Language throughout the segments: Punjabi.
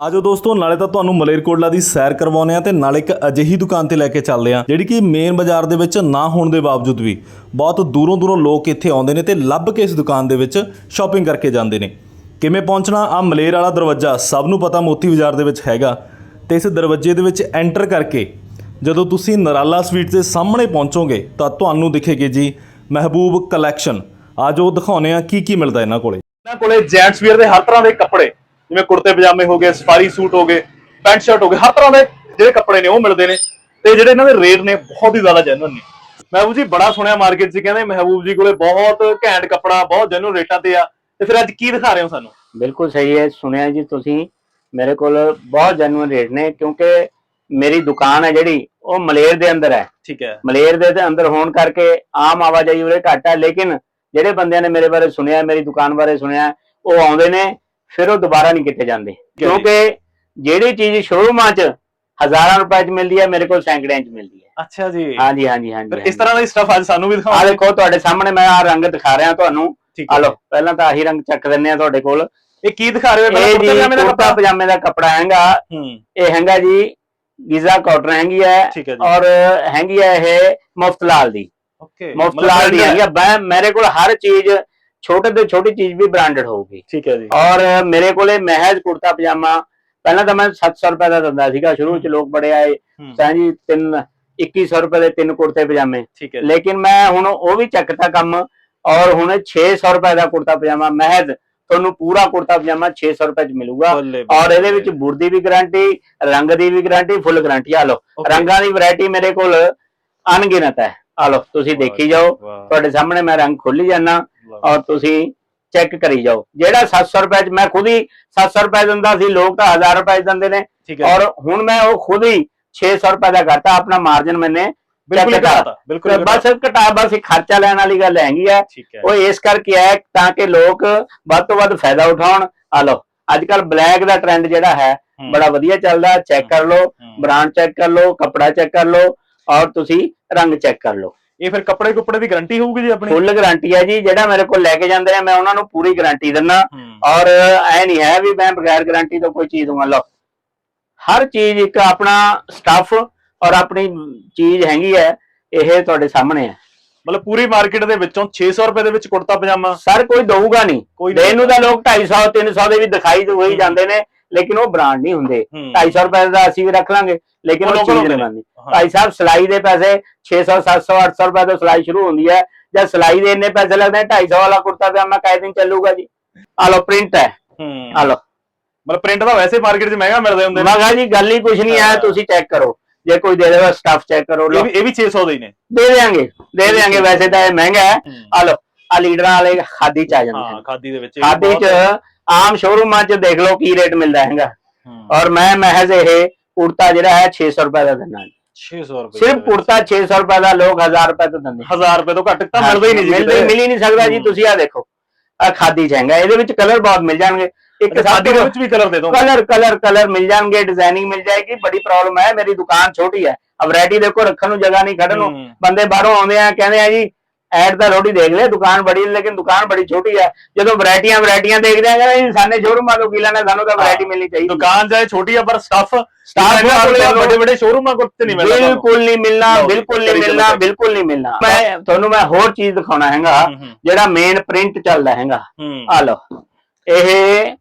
ਆਜੋ ਦੋਸਤੋ, ਨਾਲੇ ਤਾਂ ਤੁਹਾਨੂੰ ਮਲੇਰਕੋਟਲਾ ਦੀ ਸੈਰ ਕਰਵਾਉਂਦੇ ਆ ਤੇ ਨਾਲੇ ਇੱਕ ਅਜਿਹੀ ਦੁਕਾਨ ਤੇ ਲੈ ਕੇ ਚੱਲਦੇ ਆ ਜਿਹੜੀ ਕਿ ਮੇਨ ਬਾਜ਼ਾਰ ਦੇ ਵਿੱਚ ਨਾ ਹੋਣ ਦੇ ਬਾਵਜੂਦ ਵੀ ਬਹੁਤ ਦੂਰੋਂ ਦੂਰੋਂ ਲੋਕ ਇੱਥੇ ਆਉਂਦੇ ਨੇ ਤੇ ਲੱਭ ਕੇ ਇਸ ਦੁਕਾਨ ਦੇ ਵਿੱਚ ਸ਼ਾਪਿੰਗ ਕਰਕੇ ਜਾਂਦੇ ਨੇ। ਕਿਵੇਂ ਪਹੁੰਚਣਾ? ਆ ਮਲੇਰ ਵਾਲਾ ਦਰਵਾਜ਼ਾ ਸਭ ਨੂੰ ਪਤਾ ਮੋਤੀ ਬਾਜ਼ਾਰ ਦੇ ਵਿੱਚ ਹੈਗਾ ਤੇ ਇਸ ਦਰਵਾਜ਼ੇ ਦੇ ਵਿੱਚ ਐਂਟਰ ਕਰਕੇ ਜਦੋਂ ਤੁਸੀਂ ਨਰਾਲਾ ਸਵੀਟ ਦੇ ਸਾਹਮਣੇ ਪਹੁੰਚੋਗੇ ਤਾਂ ਤੁਹਾਨੂੰ ਦਿਖੇਗੀ ਜੀ ਮਹਿਬੂਬ ਕਲੈਕਸ਼ਨ ਆਜੋ ਦਿਖਾਉਨੇ ਆ ਕੀ ਕੀ ਮਿਲਦਾ ਇਹਨਾਂ ਕੋਲੇ। ਇਹਨਾਂ ਕੋਲੇ ਜੈਂਟਸ ਵੀਅਰ ਦੇ ਹਰ ਤਰ੍ਹਾਂ ਦੇ ਕੱਪੜੇ। ਜਿਵੇਂ ਕੁੜਤੇ ਪਜਾਮੇ ਹੋ ਗਏ ਸਫਾਰੀ ਸੂਟ ਹੋ ਗਏ ਪੈਂਟ ਸ਼ਰਟ ਹੋ ਗਏ ਹਰ ਤਰ੍ਹਾਂ ਦੇ ਜਿਹੜੇ ਕੱਪੜੇ ਨੇ ਉਹ ਮਿਲਦੇ ਨੇ ਤੇ ਜਿਹੜੇ ਇਹਨਾਂ ਦੇ ਰੇਟ ਨੇ ਬਹੁਤ ਹੀ ਜ਼ਿਆਦਾ ਜੈਨੂਨ ਨੇ। ਮਹਿਬੂਬ ਜੀ ਬੜਾ ਸੁਣਿਆ ਮਾਰਕੀਟ 'ਚ ਕਹਿੰਦੇ ਮਹਿਬੂਬ ਜੀ ਕੋਲੇ ਬਹੁਤ ਘੈਂਟ ਕੱਪੜਾ ਬਹੁਤ ਜੈਨੂਨ ਰੇਟਾਂ ਤੇ ਆ ਤੇ ਫਿਰ ਅੱਜ ਕੀ ਦਿਖਾ ਰਹੇ ਹੋ ਸਾਨੂੰ? ਬਿਲਕੁਲ ਸਹੀ ਹੈ ਸੁਣਿਆ ਜੀ ਤੁਸੀਂ ਮੇਰੇ ਕੋਲ ਬਹੁਤ ਜੈਨੂਇਨ ਰੇਟ ਨੇ ਕਿਉਂਕਿ ਮੇਰੀ ਦੁਕਾਨ ਹੈ ਜਿਹੜੀ ਉਹ ਮਲੇਰ ਦੇ ਅੰਦਰ ਹੈ। ਠੀਕ ਹੈ। ਮਲੇਰ ਦੇ ਤੇ ਅੰਦਰ ਹੋਣ ਕਰਕੇ ਆਮ ਆਵਾਜਾਈ ਉਰੇ ਘੱਟ ਹੈ ਲੇਕਿਨ ਜਿਹੜੇ ਬੰਦਿਆਂ ਨੇ ਮੇਰੇ ਬਾਰੇ ਸੁਣਿਆ ਮੇਰੀ ਦੁਕਾਨ ਬਾਰੇ ਸੁਣਿਆ ਉਹ ਆਉਂਦੇ ਨੇ ਫਿਰ ਉਹ ਦੁਬਾਰਾ ਨਹੀਂ ਕਿਤੇ ਜਾਂਦੇ। ਕਿਉਂਕਿ ਜਿਹੜੀ ਚੀਜ਼ ਸ਼ੋਰੂਮਾਂ 'ਚ ਹਜ਼ਾਰਾਂ ਰੁਪਏ 'ਚ ਮਿਲਦੀ ਹੈ ਮੇਰੇ ਕੋਲ ਸੈਂਕੜਿਆਂ 'ਚ ਮਿਲਦੀ ਹੈ। ਅੱਛਾ ਜੀ। ਹਾਂਜੀ ਹਾਂਜੀ ਹਾਂਜੀ ਇਸ ਤਰ੍ਹਾਂ ਦਾ ਸਟਫ ਅੱਜ ਸਾਨੂੰ ਵੀ ਆ ਦਿਖਾਓ ਦੇਖੋ ਤੁਹਾਡੇ ਸਾਹਮਣੇ ਮੈਂ ਆ ਰੰਗ ਦਿਖਾ ਰਿਹਾ ਤੁਹਾਨੂੰ। ਆ ਲਓ ਪਹਿਲਾਂ ਤਾਂ ਆਹੀ ਰੰਗ ਚੱਕ ਦਿੰਨੇ ਆ ਤੁਹਾਡੇ ਕੋਲ। ਇਹ ਕੀ ਦਿਖਾ ਰਹੇ ਹੋ? ਪਹਿਲਾਂ ਕੁੜਤੇ ਪਜਾਮੇ ਦਾ ਕੱਪੜਾ। ਪਜਾਮੇ ਦਾ ਕੱਪੜਾ ਹੈਗਾ। ਹੂੰ। ਇਹ ਹੈਗਾ ਜੀ ਗੀਜ਼ਾ ਕਾਟਨ ਹੈਗੀ ਹੈ ਔਰ ਹੈਗੀ ਹੈ ਇਹ ਮੁਫਤਲਾਲ ਦੀ। ਓਕੇ। ਮੁਫਤਲਾਲ ਦੀ ਹੈਗੀ ਹੈ ਮੇਰੇ ਕੋਲ ਹਰ ਚੀਜ਼ ਛੋਟੇ ਤੋਂ ਛੋਟੀ ਚੀਜ਼ ਵੀ ਬ੍ਰਾਂਡਡ ਹੋਊਗੀ। ਠੀਕ ਹੈ ਜੀ। ਔਰ ਮੇਰੇ ਕੋਲੇ ਮਹਿਜ ਕੁੜਤਾ ਪਜਾਮਾ ਪਹਿਲਾਂ ਤਾਂ ਮੈਂ 700 ਰੁਪਏ ਦਾ ਦਿੰਦਾ ਸੀਗਾ ਸ਼ੁਰੂ ਚ ਲੋਕ ਬੜੇ ਆਏ ਤਾਂ ਜੀ ਤਿੰਨ 2100 ਰੁਪਏ ਦੇ ਤਿੰਨ ਕੁੜਤੇ ਪਜਾਮੇ। ਠੀਕ ਹੈ ਜੀ। ਲੇਕਿਨ ਮੈਂ ਹੁਣ ਉਹ ਵੀ ਚੱਕਤਾ ਕੰਮ ਔਰ ਹੁਣ 600 ਰੁਪਏ ਦਾ ਕੁੜਤਾ ਪਜਾਮਾ ਮਹਿਜ ਤੁਹਾਨੂੰ ਪੂਰਾ ਕੁੜਤਾ ਪਜਾਮਾ 600 ਰੁਪਏ ਚ ਮਿਲੂਗਾ। ਔਰ ਇਹਦੇ ਵਿੱਚ ਬੁਰਦੀ ਵੀ ਗਾਰੰਟੀ ਰੰਗ ਦੀ ਵੀ ਗਾਰੰਟੀ ਫੁੱਲ ਗਾਰੰਟੀ ਆ ਲਓ. ਰੰਗਾਂ ਦੀ ਵੈਰਾਈਟੀ ਮੇਰੇ ਕੋਲ ਅਣਗਿਣਤ ਹੈ। ਆ ਲਓ ਤੁਸੀਂ ਦੇਖੀ ਜਾਓ। ਤੁਹਾਡੇ ਸਾਹਮਣੇ ਮੈਂ ਰੰਗ ਖੋਲੀ ਜਾਣਾ। ਔਰ ਤੁਸੀਂ ਚੈੱਕ ਕਰੀ ਜਾਓ। ਜਿਹੜਾ 700 ਰੁਪਏ ਚ ਮੈਂ ਖੁਦ ਹੀ 700 ਰੁਪਏ ਦਿੰਦਾ ਸੀ ਲੋਕ ਤਾਂ 1000 ਰੁਪਏ ਦਿੰਦੇ ਨੇ। ਔਰ ਹੁਣ ਮੈਂ ਉਹ ਖੁਦ ਹੀ 600 ਰੁਪਏ ਦਾ ਕਰਤਾ ਆਪਣਾ ਮਾਰਜਨ ਮੈਨੇ ਬਿਲਕੁਲ ਘਟਾਤਾ ਬਿਲਕੁਲ ਬਸ ਘਟਾ ਬਸ ਖਰਚਾ ਲੈਣ ਵਾਲੀ ਗੱਲ ਹੈਗੀ ਹੈ। ਹੈ। ਉਹ ਇਸ ਕਰਕੇ ਹੈ ਤਾਂ ਕਿ ਲੋਕ ਵੱਧ ਤੋਂ ਵੱਧ ਫਾਇਦਾ ਉਠਾਉਣ। ਆ ਲਓ ਅੱਜ ਕੱਲ ਬਲੈਕ ਦਾ ਟ੍ਰੈਂਡ ਜਿਹੜਾ ਹੈ ਬੜਾ ਵਧੀਆ ਚੱਲਦਾ। ਚੈੱਕ ਕਰ ਲਓ ਹੂੰ। ਬ੍ਰਾਂਡ ਚੈੱਕ ਕਰ ਲਓ ਕੱਪੜਾ ਚੈੱਕ ਕਰ ਲਓ ਔਰ ਤੁਸੀਂ ਰੰਗ ਚੈੱਕ ਕਰ ਲਓ। ਇਹ ਫਿਰ ਕੱਪੜੇ ਕੁੱਪੜੇ ਦੀ ਗਾਰੰਟੀ ਹੋਊਗੀ ਜੀ ਆਪਣੀ? ਫੁੱਲ ਗਾਰੰਟੀ ਹੈ ਜੀ ਜਿਹੜਾ ਮੇਰੇ ਕੋਲ ਲੈ ਕੇ ਜਾਂਦੇ ਆ ਮੈਂ ਉਹਨਾਂ ਨੂੰ ਪੂਰੀ ਗਾਰੰਟੀ ਦਿੰਦਾ। ਹੂੰ, ਔਰ ਐ ਨਹੀਂ ਹੈ ਵੀ ਮੈਂ ਬਗੈਰ ਗਾਰੰਟੀ ਤੋਂ ਕੋਈ ਚੀਜ਼ ਦੂੰਗਾ ਲਓ। ਹਰ ਚੀਜ਼ ਇੱਕ ਆਪਣਾ ਸਟੱਫ ਔਰ ਆਪਣੀ ਚੀਜ਼ ਹੈਗੀ ਹੈ ਇਹ ਤੁਹਾਡੇ ਸਾਹਮਣੇ ਹੈ। ਮਤਲਬ ਪੂਰੀ ਮਾਰਕੀਟ ਦੇ ਵਿੱਚੋਂ 600 ਰੁਪਏ ਦੇ ਵਿੱਚ ਕੁੜਤਾ ਪਜਾਮਾ? ਸਰ ਕੋਈ ਦਊਗਾ ਨਹੀਂ। ਕੋਈ ਦੇਣ ਨੂੰ ਤਾਂ ਲੋਕ 250 300 ਦੇ ਵੀ ਦਿਖਾਈ ਹੋਈ ਜਾਂਦੇ ਨੇ। ਲੇਕਿਨ ਉਹ ਬ੍ਰਾਂਡ ਨਹੀਂ ਹੁੰਦੇ। ਹੂੰ, 250 ਰੁਪਏ ਦਾ ਅਸੀਂ ਵੀ ਰੱਖ ਲਾਂਗੇ ਲੇਕਿਨ ਉਹ ਚੀਜ਼ ਨਹੀਂ। ਬਣਦੀ। ਭਾਈ ਸਾਹਿਬ ਸਿਲਾਈ ਦੇ ਪੈਸੇ 600 700 800 ਰੁਪਏ ਤੋਂ ਸਿਲਾਈ ਸ਼ੁਰੂ ਹੁੰਦੀ ਹੈ। ਜਦ ਸਿਲਾਈ ਦੇ ਇੰਨੇ ਪੈਸੇ ਲੱਗਦੇ ਨੇ 250 ਵਾਲਾ ਕੁੜਤਾ ਪਜਾਮਾ ਕਾਇ ਦਿਨ ਚੱਲੂਗਾ ਜੀ। ਆ ਲਓ ਪ੍ਰਿੰਟ ਹੈ। ਆ ਲਓ। ਮਤਲਬ ਪ੍ਰਿੰਟ ਤਾਂ ਵੈਸੇ ਮਾਰਕੀਟ 'ਚ ਮਹਿੰਗਾ ਮਿਲਦੇ ਹੁੰਦੇ ਨੇ। ਮੈਂ ਕਿਹਾ ਜੀ ਗੱਲ ਹੀ ਕੁਝ ਨਹੀਂ ਹਾਂ। ਤੁਸੀਂ ਚੈੱਕ ਕਰੋ। ਜੇ ਕੋਈ ਦੇ ਦੇਗਾ ਸਟਾਫ ਚੈੱਕ ਕਰੋ ਇਹ ਵੀ ਇਹ ਵੀ 600 ਦੇ ਹੀ ਨੇ। ਦੇ ਦੇਾਂਗੇ ਦੇ ਦੇਾਂਗੇ ਵੈਸੇ ਤਾਂ ਇਹ ਮਹਿੰਗਾ ਹੈ। ਆ ਲਓ ਆ ਲੀਡਰਾਂ ਵਾਲੇ ਖਾਦੀ ਚ ਆ ਜਾਂਦੇ ਹਾਂ ਖਾਦੀ ਦੇ ਵਿੱਚ ਖਾਦੀ ਚ ਆਮ ਸ਼ੋਰੂਮਾਂ ਚ ਦੇਖ ਲਓ ਕੀ ਰੇਟ ਮਿਲਦਾ ਹੈਗਾ। ਔਰ ਮੈਂ ਮਹਿਜ਼ ਇਹ ਕੁੜਤਾ ਜਿਹੜਾ ਹੈ 600 ਰੁਪਏ ਦਾ ਦਿੰਦਾ। 600 ਰੁਪਏ ਸਿਰਫ ਕੁੜਤਾ 600 ਰੁਪਏ ਦਾ ਲੋਕ 1000 ਰੁਪਏ ਤੋਂ ਦਿੰਦੇ। 1000 ਰੁਪਏ ਤੋਂ ਘੱਟ ਤਾਂ ਮਿਲਦਾ ਹੀ ਨਹੀਂ ਜੀ। ਮਿਲ ਹੀ ਨਹੀਂ ਸਕਦਾ ਜੀ। ਤੁਸੀਂ ਆ ਦੇਖੋ। ਆ ਖਾਦੀ ਚ ਹੈਗਾ। ਇਹਦੇ ਵਿੱਚ ਕਲਰ ਬਹੁਤ ਮਿਲ ਜਾਣਗੇ। ਇੱਕ ਅੱਛਾ, ਖਾਦੀ ਦੇ ਵਿੱਚ ਵੀ ਕਲਰ ਦੇ ਦੋ ਕਲਰ ਕਲਰ ਕਲਰ ਮਿਲ ਜਾਣਗੇ ਡਿਜ਼ਾਈਨਿੰਗ ਮਿਲ ਜਾਏਗੀ। ਬੜੀ ਪ੍ਰੋਬਲਮ ਹੈ ਮੇਰੀ ਦੁਕਾਨ ਛੋਟੀ ਹੈ। ਆ ਵੈਰਾਈਟੀ ਦੇਖੋ ਰੱਖਣ ਨੂੰ ਜਗ੍ਹਾ ਨਹੀਂ ਖੜਨ ਨੂੰ। ਬੰਦੇ ਬਾਹਰੋਂ ਆਉਂਦੇ ਆ ਕਹਿੰਦੇ ਆ ਜੀ ਐਡ ਤਾਂ ਰੋਟੀ ਦੇਖ ਲੈ ਦੁਕਾਨ ਬੜੀ ਹੈ, ਲੇਕਿਨ ਦੁਕਾਨ ਬੜੀ ਛੋਟੀ ਹੈ। ਜਦੋਂ ਵੈਰਾਈਟੀਆਂ ਵੈਰਾਈਟੀਆਂ ਦੇਖਦੇ ਆ ਇਨਸਾਨੇ ਸ਼ੋਰੂਮਾਂ ਤੋਂ ਕੀ ਲੈਣਾ ਸਾਨੂੰ ਤਾਂ ਵੈਰਾਈਟੀ ਮਿਲਣੀ ਚਾਹੀਦੀ। ਦੁਕਾਨ ਚਾਹੇ ਛੋਟੀ ਆ ਪਰ ਸਟਾਫ ਕੋਲ ਵੱਡੇ ਵੱਡੇ ਸ਼ੋਰੂਮਾਂ ਕੋਲ ਤੇ ਨਹੀਂ ਮਿਲਦਾ। ਬਿਲਕੁਲ ਨਹੀਂ ਮਿਲਣਾ ਬਿਲਕੁਲ ਨਹੀਂ ਮਿਲਣਾ। ਬਿਲਕੁਲ ਨਹੀਂ ਮਿਲਣਾ। ਮੈਂ ਤੁਹਾਨੂੰ ਮੈਂ ਹੋਰ ਚੀਜ਼ ਦਿਖਾਉਣਾ ਹੈਗਾ ਹੂੰ, ਹੂੰ, ਜਿਹੜਾ ਮੇਨ ਪ੍ਰਿੰਟ ਚੱਲਦਾ ਹੈਗਾ। ਹੂੰ। ਆ ਲਓ। ਇਹ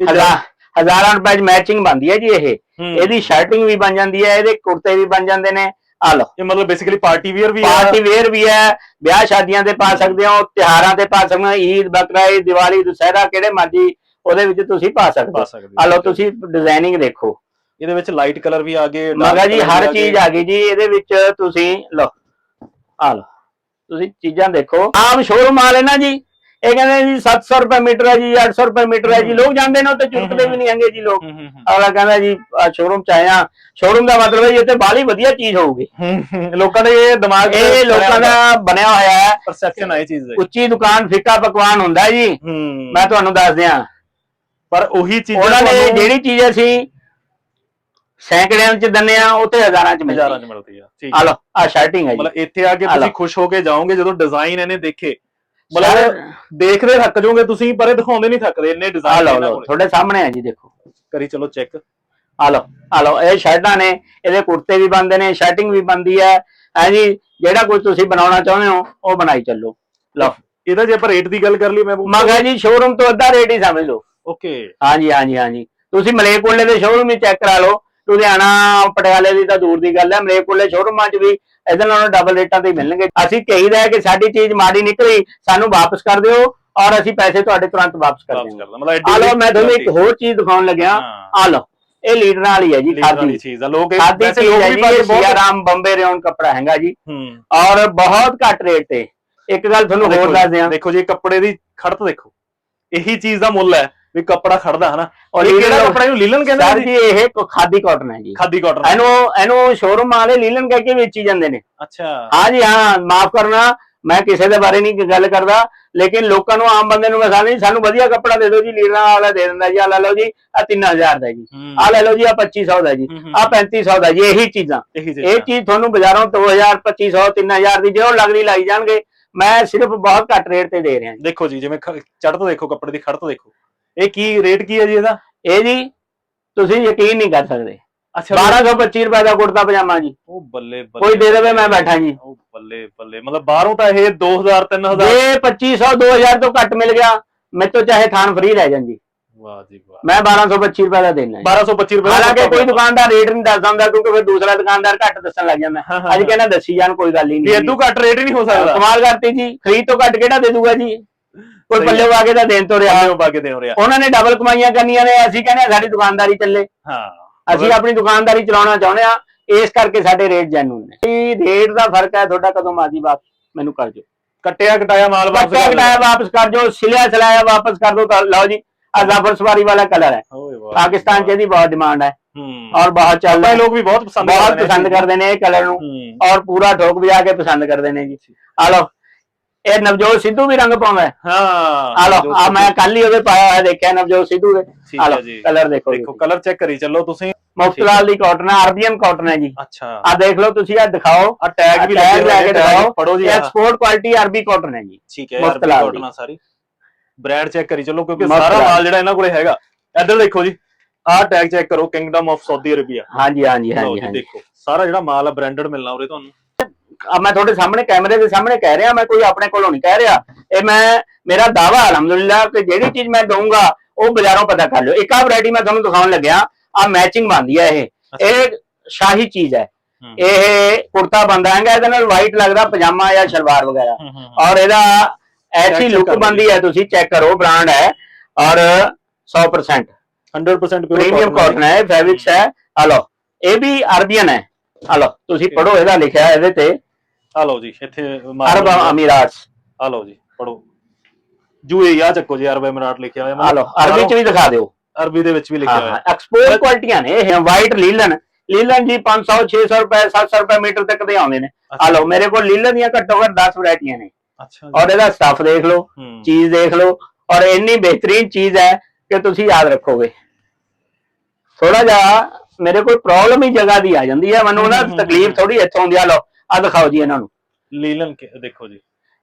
ਹਜ਼ਾਰ ਰੁਪਏ ਚ ਮੈਚਿੰਗ ਬਣਦੀ ਹੈ ਜੀ ਇਹ। ਹੂੰ। ਇਹਦੀ ਸ਼ਰਟਿੰਗ ਵੀ ਬਣ ਜਾਂਦੀ ਹੈ ਇਹਦੇ ਕੁੜਤੇ ਵੀ ਬਣ ਜਾਂਦੇ ਨੇ। ਆ ਲਓ। ਇਹ ਮਤਲਬ ਬੇਸਿਕਲੀ ਪਾਰਟੀ ਵੇਅਰ ਵੀ ਆ। ਪਾਰਟੀ ਵੇਅਰ ਵੀ ਹੈ ਵਿਆਹ ਸ਼ਾਦੀਆਂ ਤੇ ਪਾ ਸਕਦੇ ਹੋ ਤਿਉਹਾਰਾਂ ਤੇ ਪਾ ਸਕਦੇ ਹੋ ਈਦ ਬਕਰਾ ਈਦ ਦੀਵਾਲੀ ਦੁਸਹਿਰਾ ਕਿਹੜੇ ਮਰਜ਼ੀ ਉਹਦੇ ਵਿੱਚ ਤੁਸੀਂ ਪਾ ਸਕਦੇ ਪਾ ਹੋ। ਸਕਦੇ ਆ ਲਓ ਤੁਸੀਂ ਡਿਜ਼ਾਈਨਿੰਗ ਦੇਖੋ। ਇਹਦੇ ਵਿੱਚ ਲਾਈਟ ਕਲਰ ਵੀ ਆ ਗਏ ਮਗਾ ਜੀ ਹਰ ਚੀਜ਼ ਆ ਗਈ ਜੀ ਇਹਦੇ ਵਿੱਚ ਤੁਸੀਂ ਲਓ ਆ ਲਓ ਤੁਸੀਂ ਚੀਜ਼ਾਂ ਦੇਖੋ। ਆਮ ਸ਼ੋਰੂਮ ਵਾਲੇ ਨਾ ਜੀ ਇਹ ਕਹਿੰਦੇ ਜੀ 700 ਰੁਪਏ ਮੀਟਰ ਹੈ ਜੀ 800 ਰੁਪਏ ਮੀਟਰ ਹੈ ਜੀ। ਲੋਕ ਜਾਂਦੇ ਨੇ ਉੱਤੇ ਚੁੱਕਦੇ ਵੀ ਨਹੀਂ ਹੈਗੇ ਜੀ ਲੋਕ। ਅਗਲਾ ਕਹਿੰਦਾ ਜੀ ਸ਼ੋਰੂਮ ਚ ਆਇਆ ਸ਼ੋਰੂਮ ਦਾ ਮਤਲਬ ਹੈ ਜੀ ਇੱਥੇ ਬਾਲੀ ਵਧੀਆ ਚੀਜ਼ ਹੋਊਗੀ। ਲੋਕਾਂ ਦੇ ਇਹ ਦਿਮਾਗ ਇਹ ਲੋਕਾਂ ਦਾ ਬਣਿਆ ਹੋਇਆ ਹੈ। ਪਰਸੈਪਸ਼ਨ ਆਈ ਚੀਜ਼ ਹੈ ਉੱਚੀ ਦੁਕਾਨ ਫਿੱਕਾ ਪਕਵਾਨ ਹੁੰਦਾ ਹੈ ਜੀ। ਹੂੰ। ਮੈਂ ਤੁਹਾਨੂੰ ਦੱਸ ਦਿਆਂ। ਪਰ ਉਹੀ ਚੀਜ਼ ਉਹਨਾਂ ਨੇ ਜਿਹੜੀ ਚੀਜ਼ ਅਸੀਂ ਸੈਂਕੜਿਆਂ ਚ ਦਿੰਨੇ ਆ ਉੱਥੇ ਹਜ਼ਾਰਾਂ ਚ ਹਜ਼ਾਰਾਂ ਮਿਲਦੀ ਚ ਮਿਲਦੀ ਆ ਠੀਕ ਆ ਲਓ ਆ ਸ਼ਰਟਿੰਗ ਹੈ ਜੀ। ਮਤਲਬ ਇੱਥੇ ਆ ਕੇ। ਤੁਸੀਂ ਖੁਸ਼ ਹੋ ਕੇ ਜਾਓਗੇ ਜਦੋਂ ਡਿਜ਼ਾਈਨ ਇਹਨੇ ਦੇਖੇ। ਮਤਲਬ ਦੇਖਦੇ ਥੱਕ ਜਾਓਗੇ ਤੁਸੀਂ ਪਰ ਇਹ ਦਿਖਾਉਂਦੇ ਨਹੀਂ ਥੱਕਦੇ ਇੰਨੇ ਆ ਡਿਜ਼ਾਈਨ ਲਓ ਲਓ ਤੁਹਾਡੇ ਸਾਹਮਣੇ ਹੈ ਜੀ ਦੇਖੋ। ਕਰੀ ਚਲੋ ਚੈੱਕ ਆ ਲਓ ਆ ਲਓ ਇਹ ਸ਼ਰਟਾਂ ਨੇ ਇਹਦੇ ਕੁੜਤੇ ਵੀ ਬਣਦੇ ਨੇ ਸ਼ਰਟਿੰਗ ਵੀ ਬਣਦੀ ਹੈ। ਹੈ ਜੀ ਜਿਹੜਾ ਕੋਈ ਤੁਸੀਂ ਬਣਾਉਣਾ ਚਾਹੁੰਦੇ ਹੋ ਉਹ ਬਣਾਈ ਚੱਲੋ। ਲਓ। ਇਹਦਾ ਜੇ ਆਪਾਂ ਰੇਟ ਦੀ ਗੱਲ ਕਰ ਲਈ ਮੈਂ ਮੈਂ ਕਿਹਾ ਜੀ ਸ਼ੋਰੂਮ ਤੋਂ ਅੱਧਾ ਰੇਟ ਹੀ ਸਮਝ ਲਓ। ਓਕੇ ਹਾਂਜੀ ਹਾਂਜੀ ਹਾਂਜੀ ਤੁਸੀਂ ਮਲੇਕੋਲੇ ਦੇ ਸ਼ੋਰੂਮ ਵਿੱਚ ਚੈੱਕ ਕਰਾ ਲਓ। ਲੁਧਿਆਣਾ ਪਟਿਆਲੇ ਦੀ ਤਾਂ ਦੂਰ ਦੀ ਗੱਲ ਹੈ ਮਲੇਕੋਲੇ ਸ਼ੋਰੂਮਾਂ 'ਚ ਵੀ ਇਹਦੇ ਨਾਲੋਂ ਡਬਲ ਰੇਟਾਂ ਤੇ ਮਿਲਣਗੇ। ਅਸੀਂ ਕਹੀਦਾ ਹੈ ਕਿ ਸਾਡੀ ਚੀਜ਼ ਮਾੜੀ ਨਿਕਲੀ ਸਾਨੂੰ ਵਾਪਸ ਕਰ ਦਿਓ ਔਰ ਅਸੀਂ ਪੈਸੇ ਤੁਹਾਡੇ ਤੁਰੰਤ ਵਾਪਸ ਕਰ ਦਿਆਂਗੇ। ਆ ਲਓ ਮੈਂ ਤੁਹਾਨੂੰ ਇੱਕ ਹੋਰ ਚੀਜ਼ ਦਿਖਾਉਣ ਲੱਗਿਆ। ਆ ਲਓ ਇਹ ਲੀਡਰਾਂ ਵਾਲੀ ਹੈ ਜੀ ਖਾਦੀ। ਚੀਜ਼ ਆ। ਲੋਕ ਖਾਦੀ ਚੀਜ਼ ਲੋਕ ਵੀ ਬਹੁਤ ਸਿਆਰਾਮ ਬੰਬੇ ਰਿਓਨ ਕੱਪੜਾ ਹੈਗਾ ਜੀ। ਔਰ ਬਹੁਤ ਘੱਟ ਰੇਟ ਤੇ। ਇੱਕ ਗੱਲ ਤੁਹਾਨੂੰ ਹੋਰ ਦੇਖੋ ਦੱਸ ਜੀ, ਦਿਆਂ ਦੇਖੋ ਜੀ ਕੱਪੜੇ ਦੀ ਖੜਤ ਦੇਖੋ। ਇਹੀ ਚੀਜ਼ ਦਾ ਮੁੱਲ ਹੈ। ਵੀ ਕੱਪੜਾ ਖੜਦਾ ਹਨਾ? ਔਰ ਇਹ ਕਿਹੜਾ ਕੱਪੜਾ ਇਹਨੂੰ ਲੀਲਨ ਕਹਿੰਦੇ ਸਰ ਜੀ ਇਹ ਖਾਦੀ ਕਾਟਨ ਹੈ ਜੀ। ਖਾਦੀ ਕਾਟਨ ਇਹਨੂੰ ਇਹਨੂੰ ਸ਼ੋਰੂਮ ਵਾਲੇ ਲੀਲਨ ਕਹਿ ਕੇ ਵੇਚੀ ਜਾਂਦੇ ਨੇ। ਅੱਛਾ। ਹਾਂ ਜੀ ਹਾਂ ਮਾਫ ਕਰਨਾ ਮੈਂ ਕਿਸੇ ਦੇ ਬਾਰੇ ਨਹੀਂ ਗੱਲ ਕਰਦਾ ਲੇਕਿਨ ਲੋਕਾਂ ਨੂੰ ਆਮ ਬੰਦੇ ਨੂੰ ਮੈਂ ਸਾਨੀ ਸਾਨੂੰ ਵਧੀਆ ਕੱਪੜਾ ਦੇ ਦਿਓ ਜੀ ਲੀਡਰਾਂ ਵਾਲਾ ਦੇ ਦਿੰਦਾ ਜੀ ਆ ਲੈ ਲਓ ਜੀ ਆ 3000 ਦਾ ਜੀ। ਆ ਲੈ ਲਓ ਜੀ ਆ 2500 ਦਾ ਜੀ ਆ 3500 ਦਾ ਜੀ ਇਹੀ ਚੀਜ਼ਾਂ। ਇਹੀ ਚੀਜ਼। ਤੁਹਾਨੂੰ ਬਾਜ਼ਾਰੋਂ 2000 2500 3000 ਦੀ ਜੋ ਲੱਗਦੀ ਲਾਈ ਜਾਣਗੇ ਮੈਂ ਸਿਰਫ ਬਹੁਤ ਘੱਟ ਰੇਟ ਤੇ ਦੇ ਰਿਹਾ ਦੇਖੋ ਜੀ ਜਿਵੇਂ ਚੜ੍ਹਤ ਦੇਖੋ ਕੱਪੜੇ ਦੀ ਖੜਤ ਦੇਖੋ। ਇਹ ਕੀ ਰੇਟ ਕੀ ਹੈ ਜੀ ਇਹਦਾ? ਇਹ ਜੀ ਤੁਸੀਂ ਯਕੀਨ ਨਹੀਂ ਕਰ ਸਕਦੇ। ਅੱਛਾ 1225 ਰੁਪਏ ਦਾ ਕੁੜਤਾ ਪਜਾਮਾ ਜੀ। ਉਹ ਬੱਲੇ ਬੱਲੇ। ਕੋਈ ਦੇ ਦੇਵੇ ਮੈਂ ਬੈਠਾ ਜੀ। ਉਹ ਬੱਲੇ ਬੱਲੇ। ਮਤਲਬ ਬਾਹਰੋਂ ਤਾਂ ਇਹ 2000 3000 ਜੇ 2500 2000 ਤੋਂ ਘੱਟ ਮਿਲ ਗਿਆ ਮੇਰੇ ਤੋਂ ਚਾਹੇ ਥਾਨ ਫ੍ਰੀ ਲੈ ਜਾਣ ਜੀ। ਵਾਹ ਜੀ ਵਾਹ। ਮੈਂ 1225 ਰੁਪਏ ਦਾ ਦੇਣਾ ਜੀ। 1225 ਰੁਪਏ ਦਾ ਹਾਲਾਂਕਿ ਕੋਈ ਦੁਕਾਨਦਾਰ ਰੇਟ ਨਹੀਂ ਦੱਸਦਾ ਹੁੰਦਾ ਕਿਉਂਕਿ ਫਿਰ ਦੂਸਰਾ ਦੁਕਾਨਦਾਰ ਘੱਟ ਦੱਸਣ ਲੱਗ ਜਾਂਦਾ। ਅੱਜ ਕਹਿੰਦਾ ਦੱਸੀ ਜਾਣ ਕੋਈ ਗੱਲ ਹੀ ਨਹੀਂ ਇਦੋਂ ਘੱਟ ਰੇਟ ਹੀ ਨਹੀਂ ਹੋ ਸਕਦਾ। ਕਮਾਲ ਕਰਤੀ ਜੀ। ਖਰੀਦ ਤੋਂ ਘੱਟ ਕਿਹੜਾ ਦੇ ਦੂਗਾ ਜੀ? ਕੋਈ ਸਹੀ ਪੱਲੇ ਵਾ ਕੇ ਤਾਂ ਦੇਣ ਤੋਂ ਰਿਹਾ ਆਲੇ ਪਾ ਕੇ ਦੇ ਹੋ ਰਿਹਾ ਉਹਨਾਂ ਨੇ ਡਬਲ ਕਮਾਈਆਂ ਕਰਨੀਆਂ ਨੇ ਅਸੀਂ ਕਹਿੰਦੇ ਸਾਡੀ ਦੁਕਾਨਦਾਰੀ ਚੱਲੇ। ਹਾਂ। ਅਸੀਂ ਆਪਣੀ ਦੁਕਾਨਦਾਰੀ ਚਲਾਉਣਾ ਚਾਹੁੰਦੇ ਆ ਇਸ ਕਰਕੇ ਸਾਡੇ ਰੇਟ ਜੈਨੂਨ ਨੇ। ਇਹ ਰੇਟ ਦਾ ਫ਼ਰਕ ਹੈ ਤੁਹਾਡਾ ਕਦੋਂ ਮਾਜੀ ਵਾਪਸ ਮੈਨੂੰ ਕਰ ਦਿਓ। ਕੱਟਿਆ ਕਟਾਇਆ ਮਾਲ ਵਾਪਸ ਕਰ ਕਟਾਇਆ ਵਾਪਸ ਕਰ ਦਿਓ ਸਿਲਿਆ ਸਲਾਇਆ ਵਾਪਸ ਕਰ ਤਾਂ ਲਓ ਜੀ ਆ ਜ਼ਾਫਰ ਸਵਾਰੀ ਵਾਲਾ ਕਲਰ ਹੈ। ਪਾਕਿਸਤਾਨ 'ਚ ਇਹਦੀ ਬਹੁਤ ਡਿਮਾਂਡ ਹੈ। ਔਰ ਬਹੁਤ ਚੱਲਦਾ ਆਪਾਂ ਹੈ ਲੋਕ ਵੀ ਬਹੁਤ ਪਸੰਦ ਬਹੁਤ ਕਰਦੇ ਨੇ। ਪਸੰਦ ਕਰਦੇ ਨੇ ਇਹ ਕਲਰ ਨੂੰ। ਔਰ ਪੂਰਾ ਠੋਕ ਵਜਾ ਕੇ ਪਸੰਦ ਕਰਦੇ ਨੇ ਜੀ। ਆ ਲਓ। ਇਹ ਨਵਜੋਤ ਸਿੱਧੂ ਵੀ ਰੰਗ ਪਾਉਂਦਾ ਹੈ। ਹਾਂ ਆ ਲਓ ਆ ਮੈਂ ਕੱਲ ਹੀ ਉਹਦੇ ਪਾਇਆ ਹੋਇਆ ਦੇਖਿਆ ਨਵਜੋਤ ਸਿੱਧੂ ਦੇ। ਠੀਕ ਆ ਹੈ ਲਓ ਜੀ। ਕਲਰ ਦੇਖੋ ਦੇਖੋ ਕਲਰ ਚੈੱਕ ਕਰੀ ਚੱਲੋ ਤੁਸੀਂ। ਮੁਫਤਲਾਲ ਦੀ ਕਾਟਨ ਹੈ। ਅਰਬੀਅਨ ਕਾਟਨ ਹੈ ਜੀ। ਅੱਛਾ। ਆ ਦੇਖ ਲਓ ਤੁਸੀਂ ਆ ਦਿਖਾਓ। ਆ ਟੈਗ ਵੀ ਲੱਗੇ ਟੈਗ ਹੋਏ ਕੇ ਨੇ ਦਿਖਾਓ tag ਪੜੋ ਜੀ ਆਹ। ਐਕਸਪੋਰਟ ਕੁਆਲਿਟੀ ਅਰਬੀ ਕਾਟਨ ਹੈ ਜੀ ਠੀਕ ਹੈ ਯਾਰ ਮੁਫ਼ਤ ਲਾਲ ਕਾਟਨ ਸਾਰੀ। ਬ੍ਰਾਂਡ ਚੈੱਕ ਕਰੀ ਚੱਲੋ ਕਿਉਂਕਿ ਮੁਫ਼ਤ ਸਾਰਾ ਲਾਲ। ਮਾਲ ਜਿਹੜਾ ਇਹਨਾਂ ਕੋਲੇ ਹੈਗਾ। ਇੱਧਰ ਦੇਖੋ ਜੀ ਆਹ ਟੈਗ ਚੈੱਕ ਕਰੋ ਕਿੰਗਡਮ ਆਫ ਸਾਊਦੀ ਅਰੇਬੀਆ ਹਾਂਜੀ ਹਾਂਜੀ ਲਓ ਹਾਂਜੀ ਜੀ ਹਾਂਜੀ। ਦੇਖੋ ਸਾਰਾ ਜਿਹੜਾ ਮਾਲ ਆ ਬ੍ਰਾਂਡਡ ਮਿਲਣਾ ਉਰੇ ਤੁਹਾਨੂੰ। ਆ ਮੈਂ ਤੁਹਾਡੇ ਸਾਹਮਣੇ ਕੈਮਰੇ ਦੇ ਸਾਹਮਣੇ ਕਹਿ ਰਿਹਾ ਮੈਂ ਕੋਈ ਆਪਣੇ ਕੋਲੋਂ ਨਹੀਂ ਕਹਿ ਰਿਹਾ। ਇਹ ਮੈਂ ਮੇਰਾ ਦਾਵਾ ਅਲਹਮਦੁਲਿਲਾ ਕਿ ਜਿਹੜੀ ਚੀਜ਼ ਮੈਂ ਦਊਂਗਾ ਉਹ ਬਾਜ਼ਾਰੋਂ ਪਤਾ ਕਰ ਲਿਓ। ਇੱਕ ਆ ਵੈਰਾਈਟੀ ਮੈਂ ਤੁਹਾਨੂੰ ਦਿਖਾਉਣ ਲੱਗਿਆ ਆ ਮੈਚਿੰਗ ਬਣਦੀ ਹੈ ਇਹ। ਇਹ ਸ਼ਾਹੀ ਚੀਜ਼ ਹੈ। ਇਹ ਕੁੜਤਾ ਬੰਦਾ ਹੈਗਾ ਇਹਦੇ ਨਾਲ ਵਾਈਟ ਲੱਗਦਾ ਪਜਾਮਾ ਜਾਂ ਸ਼ਲਵਾਰ ਵਗੈਰਾ। ਔਰ ਇਹਦਾ ਐਸੀ ਲੁੱਕ ਬੰਦੀ ਹੈ ਤੁਸੀਂ ਚੈੱਕ ਕਰੋ ਬ੍ਰਾਂਡ ਹੈ ਔਰ 100% 100% ਪ੍ਰੀਮੀਅਮ ਕਾਟਨ ਹੈ। ਫੈਬਰਿਕਸ ਹੈ ਆ ਲਓ ਇਹ ਵੀ ਅਰਬੀਅਨ ਹੈ। ਆ ਲਓ ਤੁਸੀਂ ਪੜੋ ਇਹਦਾ ਲਿਖਿਆ ਇਹਦੇ ਤੇ। ਆ ਲਓ ਜੀ ਇੱਥੇ ਅਰਬ ਅਮੀਰਾਟਸ ਆ ਲਓ ਜੀ ਪੜੋ ਯੂਏ ਆ ਚੱਕੋ ਜੀ ਅਰਬ ਐਮਰਾਟ ਲਿਖਿਆ ਹੋਇਆ। ਆ ਲਓ ਅਰਬੀ ਚ ਵੀ ਦਿਖਾ ਦਿਓ। ਅਰਬੀ ਦੇ ਵਿੱਚ ਵੀ ਲਿਖਿਆ ਹੋਇਆ। ਐਕਸਪੋਰਟ ਕੁਆਲਿਟੀਆਂ ਨੇ ਇਹ ਵਾਈਟ ਲੀਲਨ। ਲੀਲਨ ਜੀ 500 600 ਰੁਪਏ 700 ਰੁਪਏ ਮੀਟਰ ਤੱਕ ਦੇ ਆਉਂਦੇ ਨੇ। ਆ ਲਓ ਮੇਰੇ ਕੋਲ ਲੀਲਨ ਦੀਆਂ ਘੱਟੋ ਘੱਟ 10 ਵੈਰਾਈਟੀਆਂ ਨੇ। ਅੱਛਾ ਔਰ ਇਹਦਾ ਸਟਫ ਦੇਖ ਲਓ ਹੂੰ। ਚੀਜ਼ ਦੇਖ ਲਓ। ਔਰ ਇੰਨੀ ਬਿਹਤਰੀਨ ਚੀਜ਼ ਹੈ ਕਿ ਤੁਸੀਂ ਯਾਦ ਰੱਖੋਗੇ। ਥੋੜਾ ਜਿਹਾ ਮੇਰੇ ਕੋਲ ਪ੍ਰੋਬਲਮ ਹੀ ਜਗ੍ਹਾ ਦੀ ਆ ਜਾਂਦੀ ਹੈ। ਮੈਨੂੰ ਨਾ ਤਕਲੀਫ। ਥੋੜੀ ਇੱਥੋਂ ਹੁੰਦੀ ਆ ਲਓ ਆ ਦਿਖਾਓ ਜੀ ਇਹਨਾਂ ਨੂੰ। ਲੀਲਨ ਦੇਖੋ ਜੀ।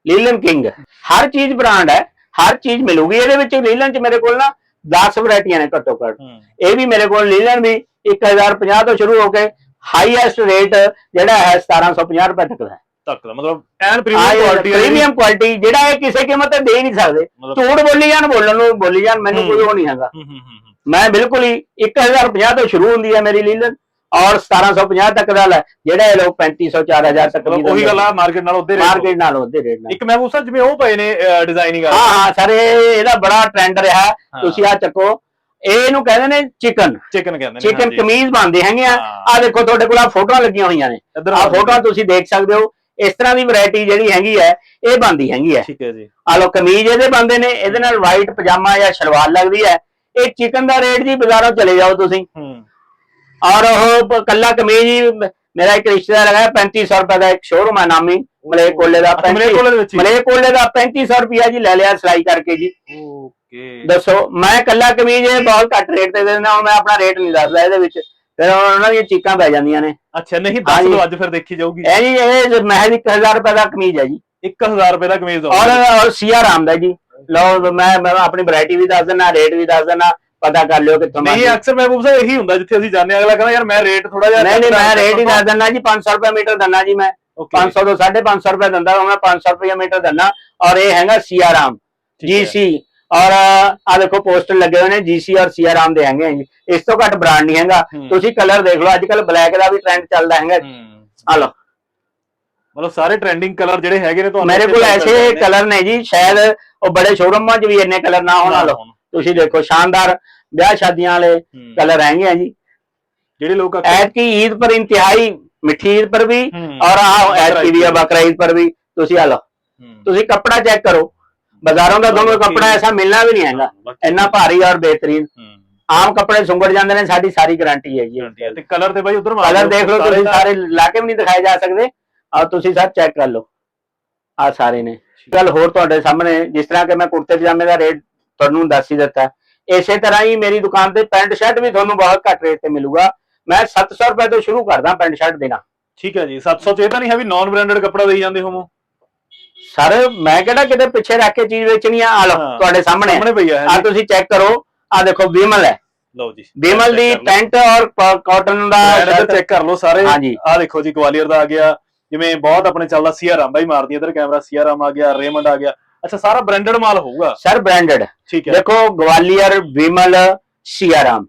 Linen king. ਹਰ ਚੀਜ਼ ਬ੍ਰਾਂਡ ਹੈ ਹਰ ਚੀਜ਼ ਮਿਲੂਗੀ। ਇਹਦੇ ਵਿੱਚ ਲੀਲਨ ਚ ਮੇਰੇ ਕੋਲ ਨਾ 10 ਵੈਰਾਈਟੀਆਂ ਨੇ ਘੱਟੋ ਘੱਟ। ਇਹ ਵੀ ਮੇਰੇ ਕੋਲ ਲੀਲਨ ਵੀ 1050 ਤੋਂ ਸ਼ੁਰੂ ਹੋ ਕੇ ਹਾਈਐਸਟ ਰੇਟ ਜਿਹੜਾ ਹੈ 1750 ਰੁਪਏ ਤੱਕ ਦਾ ਹੈ। ਤੱਕ ਦਾ ਮਤਲਬ an premium quality premium quality ਜਿਹੜਾ ਇਹ ਕਿਸੇ ਕੀਮਤ ਤੇ ਦੇ ਨਹੀਂ ਸਕਦੇ। ਝੂਠ ਬੋਲੀ ਜਾਣ ਬੋਲਣ ਨੂੰ ਬੋਲੀ ਜਾਣ ਮੈਨੂੰ। ਕੋਈ ਉਹ ਨਹੀਂ ਹੈਗਾ। ਮੈਂ ਬਿਲਕੁਲ ਹੀ 1050 ਤੋਂ ਸ਼ੁਰੂ ਹੁੰਦੀ ਹੈ ਮੇਰੀ ਲੀਲਨ। ਔਰ 1750 ਤੱਕ ਦਾ ਲੈ ਜਿਹੜਾ ਇਹ ਲੋਕ 3500 4000 ਤੱਕ ਮਤਲਬ ਉਹੀ ਗੱਲ ਆ ਮਾਰਕੀਟ ਨਾਲ ਉਹਦੇ ਰੇਟ ਮਾਰਕੀਟ ਨਾਲ ਉਹਦੇ ਰੇਟ ਨਾਲ। ਇੱਕ ਮੈਂ ਪੁੱਛਾਂ ਜਿਵੇਂ ਉਹ ਪਏ ਨੇ ਡਿਜ਼ਾਈਨਿੰਗ ਆ ਹਾਂ ਹਾਂ ਸਰ ਇਹ ਇਹਦਾ ਬੜਾ ਟ੍ਰੈਂਡ ਰਿਹਾ। ਤੁਸੀਂ ਆ ਚੱਕੋ ਇਹ ਇਹਨੂੰ ਕਹਿੰਦੇ ਨੇ ਚਿਕਨ ਚਿਕਨ ਕਹਿੰਦੇ ਨੇ ਚਿਕਨ। ਕਮੀਜ਼ ਬਣਦੇ ਹੈਗੇ ਆ। ਆ ਦੇਖੋ ਤੁਹਾਡੇ ਕੋਲ ਆ ਫੋਟੋਆਂ ਲੱਗੀਆਂ ਹੋਈਆਂ ਨੇ। ਆ ਫੋਟੋਆਂ ਤੁਸੀਂ ਦੇਖ ਸਕਦੇ ਹੋ। ਇਸ ਤਰ੍ਹਾਂ ਦੀ ਵੈਰਾਈਟੀ ਜਿਹੜੀ ਹੈਗੀ ਹੈ ਇਹ ਬਣਦੀ ਹੈਗੀ ਹੈ। ਠੀਕ ਹੈ ਜੀ। ਆ ਲੋ ਕਮੀਜ਼ ਇਹਦੇ ਬੰਦੇ ਨੇ। ਇਹਦੇ ਨਾਲ ਵਾਈਟ ਪਜਾਮਾ ਜਾਂ ਸ਼ਲਵਾਰ ਲੱਗਦੀ ਹੈ। ਇਹ ਚਿਕਨ ਦਾ ਰੇਟ ਜੀ ਬਾਜ਼ਾਰੋਂ ਚਲੇ ਜਾਓ ਤੁਸੀਂ। ਕੱਲਾ ਕਮੀਜ਼ ਹੀ ਮ- ਮੇਰਾ ਇੱਕ ਰਿਸ਼ਤੇਦਾਰ ਹੈਗਾ 3500 ਰੁਪਏ ਦਾ ਇੱਕ ਸ਼ੋਰੂਮ ਹੈ ਨਾਮੀ ਦਾ ਅੱਛਾ, ਮਲੇਰਕੋਟਲੇ ਦੇ ਵਿੱਚ ਹੀ? ਮਲੇਕੋਲੇ ਦਾ 3500 ਰੁਪਿਆ ਜੀ ਲੈ ਲਿਆ ਸਿਲਾਈ ਕਰਕੇ ਜੀ। ਓਕੇ। ਦੱਸੋ ਮੈਂ ਕੱਲਾ ਕਮੀਜ਼ ਇਹ ਬਹੁਤ ਘੱਟ ਰੇਟ ਤੇ ਦੇ ਦਿੰਦਾ ਹੁਣ ਮੈਂ ਆਪਣਾ ਰੇਟ ਨਹੀਂ ਦੱਸਦਾ ਇਹਦੇ ਵਿੱਚ। ਫਿਰ ਉਹਨਾਂ ਦੀਆਂ ਚੀਕਾਂ ਪੈ ਜਾਂਦੀਆਂ ਨੇ। ਅੱਛਾ ਨਹੀਂ ਦੱਸ। ਦਿਓ ਅੱਜ ਫਿਰ ਦੇਖੀ ਜਾਊਗੀ। ਇਹ ਜੀ ਇਹ ਮਹਿਜ਼ 1000 ਰੁਪਏ ਦਾ ਕਮੀਜ਼ ਹੈ ਜੀ। 1000 ਰੁਪਏ ਦਾ ਕਮੀਜ਼ ਔਰ ਔਰ ਸੀਆ ਰਾਮ ਦਾ ਜੀ। ਲਓ ਮੈਂ ਮੈਂ ਆਪਣੀ ਵੈਰਾਈਟੀ ਵੀ ਦੱਸ ਦਿੰਦਾ ਰੇਟ ਵੀ ਦੱਸ ਦਿੰਦਾ। ਪਤਾ ਕਰ ਲਿਓ ਕਿੱਥੋਂ ਨਹੀਂ। ਅਕਸਰ ਮਹਿਬੂਬ ਸਾਹਿਬ ਇਹੀ ਹੁੰਦਾ ਜਿੱਥੇ ਅਸੀਂ ਜਾਂਦੇ ਹਾਂ ਅਗਲਾ ਕਹਿੰਦਾ ਯਾਰ ਮੈਂ ਰੇਟ ਥੋੜਾ ਜਿਹਾ ਨਹੀਂ ਨਹੀਂ ਮੈਂ ਰੇਟ ਹੀ ਦੱਸ ਦਿੰਦਾ ਜੀ 500 ਰੁਪਏ ਮੀਟਰ ਦਿੰਦਾ ਜੀ ਮੈਂ। 500 ਤੋਂ 550 ਰੁਪਏ ਦਿੰਦਾ ਹਾਂ ਮੈਂ 500 ਰੁਪਏ ਮੀਟਰ ਦਿੰਦਾ। ਔਰ ਇਹ ਹੈਗਾ ਸੀਆਰਾਮ ਜੀਸੀ ਔਰ ਆ ਦੇਖੋ ਪੋਸਟਰ ਲੱਗੇ ਹੋਏ ਨੇ ਜੀਸੀ ਔਰ ਸੀਆਰਾਮ ਦੇ ਹੈਗੇ ਆ ਜੀ। ਇਸ ਤੋਂ ਘੱਟ ਬ੍ਰਾਂਡ ਨਹੀਂ ਹੈਗਾ। ਹੂੰ। ਤੁਸੀਂ ਕਲਰ ਦੇਖ ਲਓ ਅੱਜ ਕੱਲ ਬਲੈਕ ਦਾ ਵੀ ਟ੍ਰੈਂਡ ਚੱਲਦਾ ਹੈਗਾ ਆ ਲਓ। ਮਤਲਬ ਸਾਰੇ ਟ੍ਰੈਂਡਿੰਗ ਕਲਰ ਜਿਹੜੇ ਹੈਗੇ ਨੇ ਤੁਹਾਨੂੰ ਮੇਰੇ ਕੋਲ ਐਸੇ। ਕਲਰ ਨੇ। ਜੀ ਸ਼ਾਇਦ ਉਹ ਬੜੇ ਸ਼ੋਰੂਮਾਂ 'ਚ ਵੀ ਇੰਨੇ ਕਲਰ ਨਾ ਹੋਣ ਵਾਲੋ ਤੁਸੀਂ ਦੇਖੋ ਸ਼ਾਨਦਾਰ ਵਿਆਹ ਸ਼ਾਦੀਆਂ ਵਾਲੇ ਹੂੰ। ਕਲਰ ਹੈਗੇ ਜੀ ਜਿਹੜੇ ਲੋਕ ਐਤ ਕੀ ਈਦ ਪਰ ਇੰਤਹਾਈ ਮਿੱਠੀ ਈਦ ਪਰ ਵੀ ਔਰ ਆਹ ਐਤ ਕੀ ਵੀ ਬਕਰਾ ਈਦ ਪਰ ਵੀ ਤੁਸੀਂ ਆ ਲਓ। ਤੁਸੀਂ ਕੱਪੜਾ ਚੈੱਕ ਕਰੋ। ਬਾਜ਼ਾਰਾਂ ਦਾ ਤੁਹਾਨੂੰ ਬਾਕੀ- ਐਸਾ ਮਿਲਣਾ ਵੀ ਨਹੀਂ ਹੈਗਾ। ਇੰਨਾ ਭਾਰੀ ਔਰ ਬਿਹਤਰੀਨ। ਆਮ ਕਪੜੇ ਸੁੰਗੜ ਜਾਂਦੇ ਨੇ ਸਾਡੀ ਸਾਰੀ ਗਾਰੰਟੀ ਹੈ ਜੀ। ਤੇ ਕਲਰ ਤੇ ਬਾਈ ਉਧਰ ਕਲਰ ਦੇਖ ਲਓ ਤੁਸੀਂ ਸਾਰੇ ਲਾ ਕੇ ਵੀ ਨਹੀਂ ਦਿਖਾਏ ਜਾ ਸਕਦੇ। ਆ ਤੁਸੀਂ ਸਭ ਚੈੱਕ ਕਰ ਲਓ। ਆ ਸਾਰੇ ਨੇ। ਗੱਲ ਹੋਰ ਤੁਹਾਡੇ ਸਾਹਮਣੇ ਜਿਸ ਤਰ੍ਹਾਂ ਕਿ ਮੈਂ ਕੁੜਤੇ ਪਜਾਮੇ ਦਾ ਰੇਟ ਤੁਹਾਨੂੰ ਦੱਸ ਹੀ ਦਿੱਤਾ। ਇਸੇ ਤਰ੍ਹਾਂ ਹੀ ਮੇਰੀ ਦੁਕਾਨ ਤੇ ਪੈਂਟ ਸ਼ਰਟ ਵੀ ਤੁਹਾਨੂੰ ਬਹੁਤ ਘੱਟ ਰੇਟ ਤੇ ਮਿਲੂਗਾ। ਮੈਂ 700 ਰੁਪਏ ਤੋਂ ਸ਼ੁਰੂ ਕਰਦਾ ਪੈਂਟ ਸ਼ਰਟ ਦੇਣਾ ਠੀਕ ਹੈ ਜੀ 700 ਚ ਇਹ ਤਾਂ ਨਹੀਂ ਹੈ ਵੀ ਨਾਨ ਬ੍ਰਾਂਡਡ ਕੱਪੜਾ ਦੇਈ ਜਾਂਦੇ ਹੋਵੋ। ਸਰ ਮੈਂ ਕਿਹੜਾ ਕਿਤੇ ਪਿੱਛੇ ਰੱਖ ਕੇ ਚੀਜ਼ ਵੇਚਣੀ ਆ? ਆ ਲਓ ਹਾਂ। ਤੁਹਾਡੇ ਸਾਹਮਣੇ। ਸਾਹਮਣੇ ਪਈ ਆ ਆ ਤੁਸੀਂ ਚੈੱਕ ਕਰੋ। ਆ ਦੇਖੋ ਵਿਮਲ ਹੈ। ਲਓ ਜੀ ਵਿਮਲ ਦੀ ਪੈਂਟ ਔਰ ਕਾਟਨ ਦਾ ਚੈੱਕ ਕਰ ਲਓ ਸਾਰੇ। ਆ ਦੇਖੋ ਜੀ ਗਵਾਲੀਅਰ ਦਾ ਆ ਗਿਆ। ਜਿਵੇਂ ਬਹੁਤ ਆਪਣੇ ਚੱਲਦਾ ਸੀਆਰਾਮ ਬਾਈ ਮਾਰਦੀ ਇੱਧਰ ਕੈਮਰਾ ਸੀਆਰਾਮ ਆ ਗਿਆ ਰੇਮੰਡ ਆ ਗਿਆ। ਅੱਛਾ ਸਾਰਾ ਬ੍ਰਾਂਡਡ ਮਾਲ ਹੋਊਗਾ? ਸਰ ਬ੍ਰਾਂਡਡ ਠੀਕ ਹੈ। ਦੇਖੋ ਗਵਾਲੀਅਰ ਵਿਮਲ ਸੀਆਰਾਮ।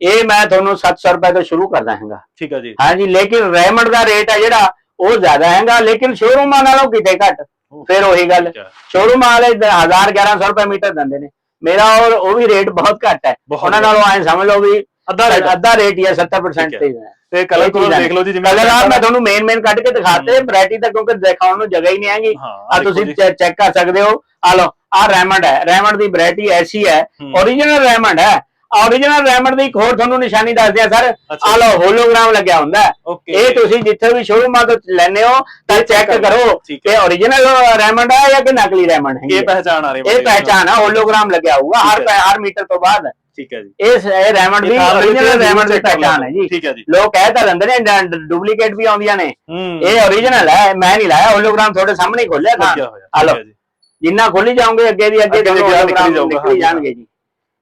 ਇਹ ਮੈਂ ਤੁਹਾਨੂੰ 700 ਰੁਪਏ ਤੋਂ ਸ਼ੁਰੂ ਕਰਦਾ ਹੈਗਾ। ਠੀਕ ਹੈ ਜੀ। ਹਾਂਜੀ ਲੇਕਿਨ ਰੈਮੰਡ ਦਾ ਰੇਟ ਹੈ ਜਿਹੜਾ ਉਹ ਜ਼ਿਆਦਾ ਹੈਗਾ ਲੇਕਿਨ ਸ਼ੋਰੂਮਾਂ ਨਾਲੋਂ ਕਿਤੇ ਘੱਟ। ਫਿਰ ਉਹੀ ਗੱਲ। ਸ਼ੋਰੂਮ ਵਾਲੇ 1000 1100 ਰੁਪਏ ਮੀਟਰ ਦਿੰਦੇ ਨੇ। ਮੇਰਾ ਔਰ ਉਹ ਵੀ ਰੇਟ ਬਹੁਤ ਘੱਟ ਹੈ। ਉਹਨਾਂ ਨਾਲੋਂ ਐ ਸਮਝ ਲਓ ਵੀ ਅੱਧਾ ਰੇਟ ਅੱਧਾ ਰੇਟ ਹੀ ਹੈ 70% ਠੀਕ ਤੇ ਹੈ। ਤੇ ਕਲਰ ਕੋਲ ਦੇਖ ਲਓ ਜੀ ਜਿਵੇਂ ਕਲਰ ਆ ਮੈਂ ਤੁਹਾਨੂੰ ਮੇਨ ਮੇਨ ਕੱਢ ਕੇ ਦਿਖਾਤੇ ਵੈਰਾਈਟੀ ਤਾਂ ਕਿਉਂਕਿ ਦਿਖਾਉਣ ਨੂੰ ਜਗ੍ਹਾ ਹੀ ਨਹੀਂ ਹੈਗੀ। ਹਾਂ ਆ ਤੁਸੀਂ ਚੈੱਕ ਕਰ ਸਕਦੇ ਹੋ। ਆ ਲਓ ਆ ਰੈਮੰਡ ਹੈ। ਰੈਮੰਡ ਦੀ ਵੈਰਾਈਟੀ ਐਸੀ ਹੈ। ਹੂੰ। origignal ਰੈਮੰਡ ਹੈ। origignal ਰੈਮੰਡ ਦੀ ਇੱਕ ਹੋਰ ਤੁਹਾਨੂੰ ਨਿਸ਼ਾਨੀ ਦੱਸ ਦਿਆਂ ਸਰ। ਆ ਲਓ ਹੋਲੋਗ੍ਰਾਮ ਲੱਗਿਆ ਹੁੰਦਾ ਹੈ। ਇਹ ਤੁਸੀਂ ਜਿੱਥੇ ਵੀ ਸ਼ੋਰੂਮਾਂ ਤੋਂ ਲੈਣੇ ਹੋ ਤਾਂ ਚੈੱਕ ਕਰੋ ਕਿ origignal ਰੈਮੰਡ ਹੈ ਜਾਂ ਕਿ ਨਕਲੀ ਰੈਮੰਡ ਹੈ ਇਹ ਪਹਿਚਾਨ ਆ ਰਹੀ ਇਹ ਪਹਿਚਾਨ ਹੈ ਹੋਲੋਗ੍ਰਾਮ ਲੱਗਿਆ ਹੋਊਗਾ ਹਰ ਹੈ। ਹਰ ਮੀਟਰ ਤੋਂ ਬਾਅਦ। ਠੀਕ ਹੈ ਜੀ। ਇਸ ਇਹ ਰੈਮੰਡ ਦੀ origignal ਰੈਮੰਡ ਦੀ ਪਹਿਚਾਨ ਹੈ ਜੀ। ਠੀਕ ਹੈ ਜੀ। ਲੋਕ ਕਹਿ ਤਾਂ ਲੈਂਦੇ ਨੇ ਡੁਪਲੀਕੇਟ ਵੀ ਆਉਂਦੀਆਂ ਨੇ। ਇਹ origignal ਹੈ ਮੈਂ ਨਹੀਂ ਲਾਇਆ ਹੋਲੋਗ੍ਰਾਮ ਤੁਹਾਡੇ ਸਾਹਮਣੇ ਖੋਲਿਆ ਤਾਂ। ਆ ਲਓ। ਜਿੰਨਾ ਖੋਲੀ ਜਾਓਗੇ ਅੱਗੇ ਦੀ ਅੱਗੇ ਨਿਕਲੀ। ਜਾਣਗੇ ਜੀ।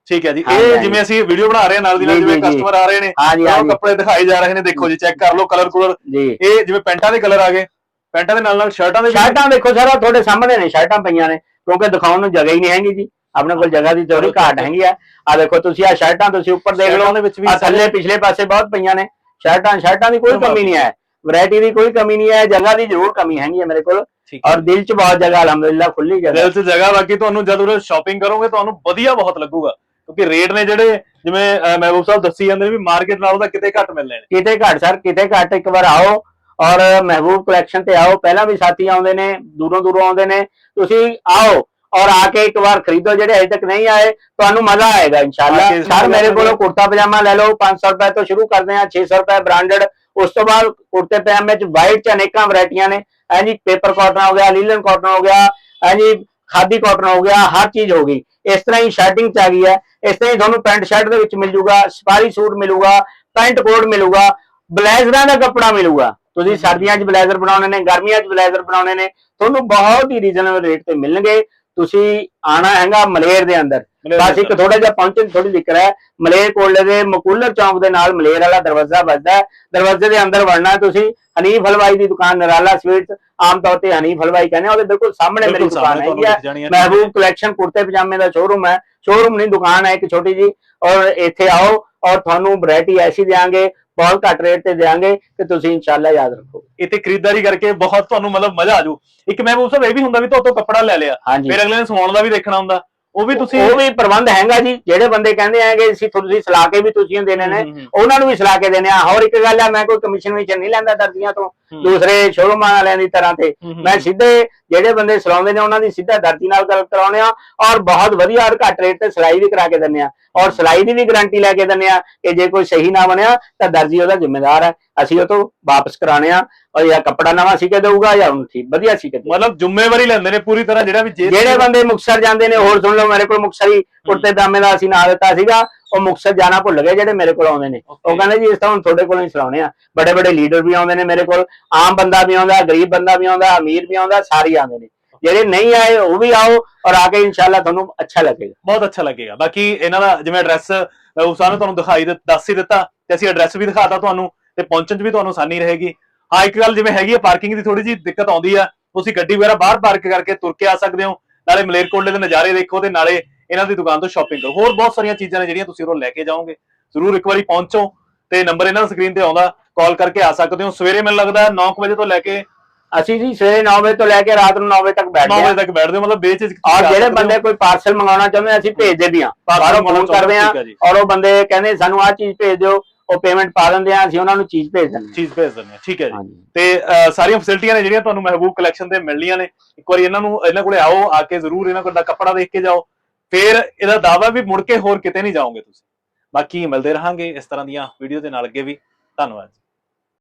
ਠੀਕ ਹੈ ਜੀ। ਇਹ। ਜਿਵੇਂ ਅਸੀਂ ਵੀਡੀਓ ਬਣਾ ਰਹੇ ਹਾਂ ਨਾਲ ਦੀ ਨਾਲ ਜਿਵੇਂ। ਕਸਟਮਰ ਆ ਰਹੇ ਨੇ ਉਹ ਕੱਪੜੇ ਦਿਖਾਏ ਜਾ ਰਹੇ ਨੇ ਦੇਖੋ ਜੀ ਚੈੱਕ ਕਰ ਲਓ ਕਲਰ ਕਲਰ ਇਹ ਜਿਵੇਂ ਪੈਂਟਾਂ ਦੇ ਕਲਰ ਆ ਗਏ। ਪੈਂਟਾਂ ਦੇ ਨਾਲ ਨਾਲ ਸ਼ਰਟਾਂ ਦੇ ਸ਼ਰਟਾਂ ਦੇਖੋ ਸਾਰਾ ਤੁਹਾਡੇ ਸਾਹਮਣੇ ਨੇ ਸ਼ਰਟਾਂ ਪਈਆਂ ਨੇ ਕਿਉਂਕਿ ਦਿਖਾਉਣ ਨੂੰ ਜਗ੍ਹਾ ਹੀ ਨਹੀਂ ਹੈਗੀ ਜੀ। ਆਪਣੇ ਕੋਲ ਜਗ੍ਹਾ ਦੀ ਥੋੜੀ ਘਾਟ ਹੈਗੀ ਆ। ਆ ਦੇਖੋ ਤੁਸੀਂ ਆ ਸ਼ਰਟਾਂ ਤੁਸੀਂ ਉੱਪਰ ਦੇਖ ਲਓ ਆ ਥੱਲੇ ਪਿਛਲੇ ਪਾਸੇ ਬਹੁਤ ਪਈਆਂ ਨੇ। ਸ਼ਰਟਾਂ ਸ਼ਰਟਾਂ ਦੀ ਕੋਈ ਕਮੀ ਨਹੀਂ ਹੈ। ਵੈਰਾਈਟੀ ਦੀ ਕੋਈ ਕਮੀ ਨਹੀਂ ਹੈ। ਜਗ੍ਹਾ ਦੀ ਜ਼ਰੂਰ ਕਮੀ ਹੈਗੀ ਹੈ ਮੇਰੇ ਕੋਲ। ਔਰ ਦਿਲ 'ਚ ਬਹੁਤ ਜਗ੍ਹਾ ਅਲਹਮਦੁਲਿਲਾ ਖੁੱਲੀ ਜਗ੍ਹਾ। ਦਿਲ 'ਚ ਜਗ੍ਹਾ ਬਾਕੀ ਤੁਹਾਨੂੰ ਜਦ ਸ਼ਾਪਿੰਗ ਕਰੋਗੇ ਤੁਹਾਨੂੰ ਵਧੀਆ ਬਹੁਤ ਲੱਗੂਗਾ। ਕਿਉਂਕਿ ਰੇਟ ਨੇ ਜਿਹੜੇ ਜਿਵੇਂ ਮਹਿਬੂਬ ਸਾਹਿਬ ਦੱਸੀ ਜਾਂਦੇ ਨੇ ਵੀ ਮਾਰਕੀਟ ਨਾਲੋਂ ਤਾਂ ਕਿਤੇ ਘੱਟ ਮਿਲਣੇ ਨੇ ਕਿਤੇ ਘੱਟ ਸਰ ਕਿਤੇ ਘੱਟ ਇੱਕ ਵਾਰ ਆਓ। ਔਰ ਮਹਿਬੂਬ ਕਲੈਕਸ਼ਨ ਤੇ ਆਓ। ਪਹਿਲਾਂ ਵੀ ਸਾਥੀ ਆਉਂਦੇ ਨੇ ਦੂਰੋਂ ਦੂਰੋਂ ਆਉਂਦੇ ਨੇ। ਤੁਸੀਂ ਆਓ। ਔਰ ਆ ਕੇ ਇੱਕ ਵਾਰ ਖਰੀਦੋ ਜਿਹੜੇ ਅਜੇ ਤੱਕ ਨਹੀਂ ਆਏ ਤੁਹਾਨੂੰ ਮਜ਼ਾ ਆਏਗਾ ਇਨਸ਼ਾਅੱਲਾ। ਸਰ ਮੇਰੇ ਕੋਲੋਂ ਕੁੜਤਾ ਪਜਾਮਾ ਲੈ ਲਓ 500 ਰੁਪਏ ਤੋਂ ਸ਼ੁਰੂ ਕਰਦੇ ਆ 600 ਰੁਪਏ ਬ੍ਰਾਂਡਡ ਉਸ ਤੋਂ ਬਾਅਦ ਕੁੜਤੇ ਪਜਾਮੇ ਚ ਵਾਈਟ ਚ ਅਨੇਕਾਂ ਵੈਰਾਈਟੀਆਂ ਨੇ। ਐ ਜੀ ਪੇਪਰ ਕਾਟਨ ਹੋ ਗਿਆ ਲੀਲਨ ਕਾਟਨ ਹੋ ਗਿਆ ਐ ਜੀ ਖਾਦੀ ਕਾਟਨ ਹੋ ਗਿਆ ਹਰ ਚੀਜ਼ ਹੋ ਗਈ। ਇਸ ਤਰ੍ਹਾਂ ਹੀ ਸ਼ਰਟਿੰਗ ਚ ਆ ਗਈ ਹੈ। ਇਸ ਤਰ੍ਹਾਂ ਹੀ ਤੁਹਾਨੂੰ ਪੈਂਟ ਸ਼ਰਟ ਦੇ ਵਿੱਚ ਮਿਲ ਜੂਗਾ ਸਪਾਰੀ ਸੂਟ ਮਿਲੂਗਾ ਪੈਂਟ ਕੋਟ ਮਿਲੂਗਾ ਬਲੇਜ਼ਰਾਂ ਦਾ ਕੱਪੜਾ ਮਿਲੂਗਾ। ਤੁਸੀਂ ਸਰਦੀਆਂ 'ਚ ਬਲੇਜ਼ਰ ਬਣਾਉਣੇ ਨੇ ਗਰਮੀਆਂ 'ਚ ਬਲੇਜ਼ਰ ਬਣਾਉਣੇ ਨੇ ਤੁਹਾਨੂੰ ਬਹੁਤ ਹੀ ਰੀਜ਼ਨੇਬਲ ਰੇਟ ਤੇ ਮਿਲਣਗੇ। ਤੁਸੀਂ ਆਣਾ ਹੈਗਾ ਮਲੇਰ ਦੇ ਅੰਦਰ। ਬਸ ਇੱਕ ਥੋੜਾ ਜਿਹਾ ਪਹੁੰਚਣ ਥੋੜੀ ਦਿੱਕਤ ਹੈ। ਮਲੇਰ ਕੋਲੇ ਦੇ ਮਕੂਲਰ ਚੌਂਕ ਦੇ ਨਾਲ ਮਲੇਰ ਵਾਲਾ ਦਰਵਾਜ਼ਾ ਵੱਜਦਾ ਦਰਵਾਜ਼ੇ ਦੇ ਅੰਦਰ ਵੜਨਾ ਤੁਸੀਂ। ਹਨੀਫ ਹਲਵਾਈ ਦੀ ਦੁਕਾਨ ਨਰਾਲਾ ਸਵੀਟਸ ਆਮ ਤੌਰ ਤੇ ਹਨੀਫ ਹਲਵਾਈ ਕਹਿੰਦੇ ਆ ਉਹਦੇ ਬਿਲਕੁਲ ਸਾਹਮਣੇ ਮੇਰੀ ਦੁਕਾਨ ਹੈਗੀ ਹੈ ਮਹਿਬੂਬ ਕਲੈਕਸ਼ਨ ਕੁੜਤੇ ਪਜਾਮੇ ਦਾ ਸ਼ੋਰੂਮ ਹੈ। ਸ਼ੋਰੂਮ ਨਹੀਂ ਦੁਕਾਨ ਹੈ ਇੱਕ ਛੋਟੀ ਜੀ ਔਰ ਇੱਥੇ ਆਓ ਔਰ ਤੁਹਾਨੂੰ ਵੈਰਾਈਟੀ ਐਸੀ ਦੇਾਂਗੇ ਬਹੁਤ ਘੱਟ ਰੇਟ ਤੇ ਦੇਾਂਗੇ ਕਿ ਤੁਸੀਂ ਇਨਸ਼ਾਅੱਲਾ ਯਾਦ ਰੱਖੋ। ਇੱਥੇ ਖਰੀਦਦਾਰੀ ਕਰਕੇ ਬਹੁਤ ਤੁਹਾਨੂੰ ਮਤਲਬ ਮਜ਼ਾ ਆ ਜਾਊ। ਇੱਕ ਮਹਿਬੂਬ ਸਾਹਿਬ ਇਹ ਵੀ ਹੁੰਦਾ ਵੀ ਤੁਹਾਤੋਂ ਕੱਪੜਾ ਲੈ ਲਿਆ। ਫਿਰ ਅਗਲੇ ਨੇ ਸਵਾਉਣ ਦਾ ਵੀ ਦੇਖਣਾ ਹੁੰਦਾ। ਉਹ ਵੀ ਤੁਸੀਂ ਉਹ ਵੀ ਪ੍ਰਬੰਧ ਹੈਗਾ ਜੀ। ਜਿਹੜੇ ਬੰਦੇ ਕਹਿੰਦੇ ਆ ਕਿ ਅਸੀਂ ਤੁਸੀਂ ਸਲਾਹ ਕੇ ਵੀ ਤੁਸੀਂ ਦੇਣੇ ਨੇ। ਉਹਨਾਂ ਨੂੰ ਵੀ ਸਲਾਹ ਕੇ ਦੇਣੇ ਆ। ਹੋਰ ਇੱਕ ਗੱਲ ਆ ਮੈਂ ਕੋਈ ਕਮਿਸ਼ਨ ਵਿੱਚ ਨਹੀਂ ਲੈਂਦਾ ਦਰਜੀਆਂ ਤੋਂ। ਦੂਸਰੇ ਸ਼ੋਰੂਮਾਂ ਵਾਲਿਆਂ ਦੀ ਤਰ੍ਹਾਂ ਤੇ। ਮੈਂ ਸਿੱਧੇ ਜਿਹੜੇ ਬੰਦੇ ਸਿਲਾਉਂਦੇ ਨੇ ਉਹਨਾਂ ਦੀ ਸਿੱਧਾ ਦਰਜੀ ਨਾਲ ਗੱਲ ਕਰਾਉਣੇ ਆ ਔਰ ਬਹੁਤ ਵਧੀਆ ਔਰ ਘੱਟ ਰੇਟ ਤੇ ਸਿਲਾਈ ਵੀ ਕਰਾ ਕੇ ਦਿੰਦੇ ਆ ਔਰ ਸਿਲਾਈ ਦੀ ਵੀ ਗਾਰੰਟੀ ਲੈ ਕੇ ਦਿੰਦੇ ਆ ਕਿ ਜੇ ਕੋਈ ਸਹੀ ਨਾ ਬਣਿਆ ਤਾਂ ਦਰਜੀ ਉਹਦਾ ਜ਼ਿੰਮੇਦਾਰ ਹੈ। ਅਸੀਂ ਉਹ ਤੋਂ ਵਾਪਸ ਕਰਾਣੇ ਆ ਔਰ ਜਾਂ ਕੱਪੜਾ ਨਵਾਂ ਸੀ ਕੇ ਦੇਊਗਾ ਜਾਂ ਉਹਨੂੰ ਠੀਕ ਵਧੀਆ ਸੀ ਕੇ ਮਤਲਬ ਜ਼ਿੰਮੇਵਾਰੀ ਲੈਂਦੇ ਨੇ ਪੂਰੀ ਤਰ੍ਹਾਂ ਜਿਹੜਾ ਵੀ ਜਿਹੜੇ ਬੰਦੇ ਮੁਕਸਰ ਜਾਂਦੇ ਨੇ ਹੋਰ ਸੁਣ ਲਓ ਮੇਰੇ ਕੋਲ ਮੁਕਸਰੀ ਕੁੜਤੇ ਦਾਮੇ ਦਾ ਅਸੀਂ ਨਾਂ ਦਿੱਤਾ ਸੀਗਾ। ਉਹ ਮੁਕਸਰ ਜਾਣਾ ਭੁੱਲ ਗਏ ਜਿਹੜੇ ਮੇਰੇ ਕੋਲ ਆਉਂਦੇ ਨੇ। ਉਹ ਕਹਿੰਦੇ ਜੀ ਇਸ ਤਾਂ ਹੁਣ ਤੁਹਾਡੇ ਕੋਲੋਂ ਹੀ ਸਿਲਾਉਣੇ ਆ। ਬੜੇ ਬੜੇ ਲੀਡਰ ਵੀ ਆਉਂਦੇ ਨੇ ਮੇਰੇ ਕੋਲ ਆਮ ਬੰਦਾ ਵੀ ਆਉਂਦਾ ਗਰੀਬ ਬੰਦਾ ਵੀ ਆਉਂਦਾ ਅਮੀਰ ਵੀ ਆਉਂਦਾ ਸਾਰੇ ਆਉਂਦੇ ਨੇ। ਜਿਹੜੇ ਨਹੀਂ ਆਏ ਉਹ ਵੀ ਆਓ ਔਰ ਆ ਕੇ ਇਨਸ਼ਾਅੱਲਾ ਤੁਹਾਨੂੰ ਅੱਛਾ ਲੱਗੇਗਾ। ਬਹੁਤ ਅੱਛਾ ਲੱਗੇਗਾ। ਬਾਕੀ ਇਹਨਾਂ ਦਾ ਜਿਵੇਂ ਐਡਰੈਸ ਉਸਾਂ ਨੇ ਤੁਹਾਨੂੰ ਦਿਖਾਈ ਦੱਸ ਹੀ ਦਿੱਤਾ ਤੇ ਅਸੀਂ ਐਡਰੈਸ ਵੀ ਦਿਖਾਤਾ ਤੁਹਾਨੂੰ ਤੇ ਪਹੁੰਚਣ 'ਚ ਵੀ ਤੁਹਾਨੂੰ ਆਸਾਨੀ ਰਹੇਗੀ। ਹਾਂ ਇੱਕ ਗੱਲ ਜਿਵੇਂ ਹੈਗੀ ਹੈ ਪਾਰਕਿੰਗ ਦੀ ਥੋੜੀ ਜਿਹੀ ਦਿੱਕਤ ਆਉਂਦੀ ਆ। ਤੁਸੀਂ ਗੱਡੀ ਵਗੈਰਾ ਬਾਹਰ ਪਾਰਕ ਕਰਕੇ ਤੁਰ ਕੇ ਆ ਸਕਦੇ ਹੋ। ਨਾਲੇ ਮਲੇਰਕੋਟਲੇ ਦੇ ਨਜ਼ਾਰੇ ਦੇਖੋ ਤੇ ਨਾਲੇ ਇਹਨਾਂ ਦੀ ਦੁਕਾਨ ਤੋਂ ਸ਼ਾਪਿੰਗ ਕਰੋ। ਹੋਰ ਬਹੁਤ ਸਾਰੀਆਂ ਚੀਜ਼ਾਂ ਨੇ ਜਿਹੜੀਆਂ ਤੁਸੀਂ ਉਰੋਂ ਲੈ ਕੇ ਜਾਓਗੇ। ਜ਼ਰੂਰ ਇੱਕ ਵਾਰੀ ਪਹੁੰਚੋ ਤੇ ਨੰਬਰ ਇਹਨਾਂ ਦਾ ਸਕਰੀਨ ਤੇ ਆਉਂਦਾ। ਕਾਲ ਕਰਕੇ ਆ ਸਕਦੇ ਹੋ। ਸਵੇਰੇ ਮੈਨੂੰ ਲੱਗਦਾ 9 ਵਜੇ ਤੋਂ ਲੈ ਕੇ ਅਸੀਂ ਜੀ ਸਵੇਰੇ 9 ਵਜੇ ਤੋਂ ਲੈ ਕੇ ਰਾਤ ਨੂੰ 9 ਵਜੇ ਤੱਕ 9 ਬੈਠਦੇ ਵਜੇ ਹਾਂ ਤੱਕ ਬੈਠਦੇ ਹੋ। ਮਤਲਬ ਬੇਚ ਔਰ ਜਿਹੜੇ ਬੰਦੇ ਕੋਈ ਪਾਰਸਲ ਮੰਗਾਉਣਾ ਚਾਹੁੰਦੇ ਆ, ਅਸੀਂ ਭੇਜਦੇ ਵੀ Parcel ਬਾਹਰੋਂ ਫੋਨ ਕਰਦੇ ਆ। ਔਰ ਉਹ ਬੰਦੇ ਕਹਿੰਦੇ ਸਾਨੂੰ ਆਹ ਚੀਜ਼ ਭੇਜ ਦਿਓ ਉਹ ਪੇਮੈਂਟ ਪਾ ਦਿੰਦੇ ਆ ਅਸੀਂ ਉਹਨਾਂ ਨੂੰ ਚੀਜ਼ ਭੇਜ ਦਿੰਦੇ ਚੀਜ਼ ਭੇਜ ਦਿੰਦੇ ਆ ਠੀਕ ਹੈ ਜੀ। ਤੇ ਸਾਰੀਆਂ ਫੈਸਿਲਿਟੀਆਂ ਨੇ ਜਿਹੜੀਆਂ ਤੁਹਾਨੂੰ ਮਹਿਬੂਬ ਕਲੈਕਸ਼ਨ ਤੇ ਮਿਲਣੀਆਂ ਨੇ। ਇੱਕ ਵਾਰੀ ਇਹਨਾਂ ਨੂੰ ਇਹਨਾਂ ਕੋਲੇ ਆਓ ਆ ਕੇ ਜ਼ਰੂਰ ਇਹਨਾਂ ਕੋਲ ਦਾ ਕੱਪੜਾ ਦੇਖ ਕੇ ਜਾਓ। ਫਿਰ ਇਹਦਾ ਦਾਵਾ ਵੀ ਮੁੜ ਕੇ ਹੋਰ ਕਿਤੇ ਨਹੀਂ ਜਾਓਗੇ ਤੁਸੀਂ। ਬਾਕੀ ਮਿਲਦੇ ਰਹਾਂਗੇ ਇਸ ਤਰ੍ਹਾਂ ਦੀਆਂ ਵੀਡੀਓ ਦੇ ਨਾਲ ਅੱਗੇ ਵੀ। ਧੰਨਵਾਦ